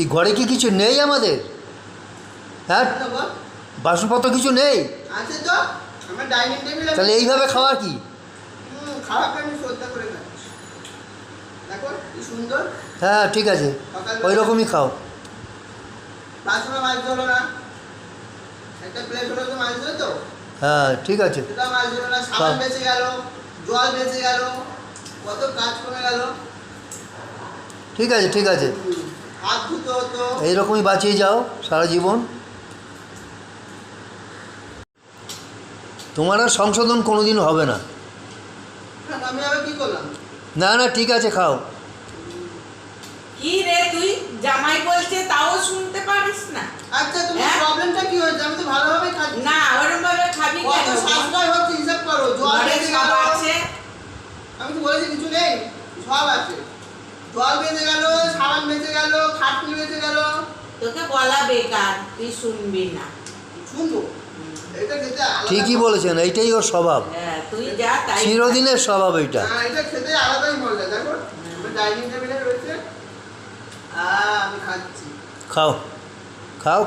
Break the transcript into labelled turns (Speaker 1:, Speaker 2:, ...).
Speaker 1: কি ঘরে কি কিছু নেই আমাদের? হ্যাঁ? বাসনপত্র কিছু নেই? তাহলে এইভাবে খাওয়া কি? হ্যাঁ ঠিক আছে। ওই রকমই খাও। হ্যাঁ ঠিক আছে। ঠিক আছে ঠিক আছে। এইরকমই বাঁচিয়ে যাও সারা জীবন। তোমার আর সংশোধন কোনোদিন হবে না।
Speaker 2: হ্যাঁ, আমি আবার কি করলাম?
Speaker 1: না না ঠিক আছে খাও।
Speaker 3: কি রে তুই? জামাই বলছে তাও শুনতে পারিস না।
Speaker 2: আচ্ছা তোমার
Speaker 3: হ্যাঁ?
Speaker 2: প্রবলেমটা কি হয়েছে? আমি তো ভালোভাবে খাচ্ছি।
Speaker 3: না ভাবে খাবি
Speaker 2: কত
Speaker 3: কেন
Speaker 2: সাশ্রয় হচ্ছে হিসাব করো। জল গেল।
Speaker 3: আছে।
Speaker 2: আমি তো বলেছি কিছু নেই সব আছে। জল বেঁচে গেল গেল খাটনি বেঁচে গেল।
Speaker 3: তোকে বলা বেকার তুই শুনবি না।
Speaker 2: শুনব?
Speaker 1: ঠিকই বলেছেন এইটাই ওর স্বভাব।
Speaker 3: হ্যাঁ, তুই যা তাই
Speaker 1: চিরদিনের স্বভাব এইটা।
Speaker 2: না এটা খেতে আলাদাই মজা দেখো। আমার ডাইনিং টেবিলে রয়েছে। আহ, আমি খাচ্ছি।
Speaker 1: খাও। খাও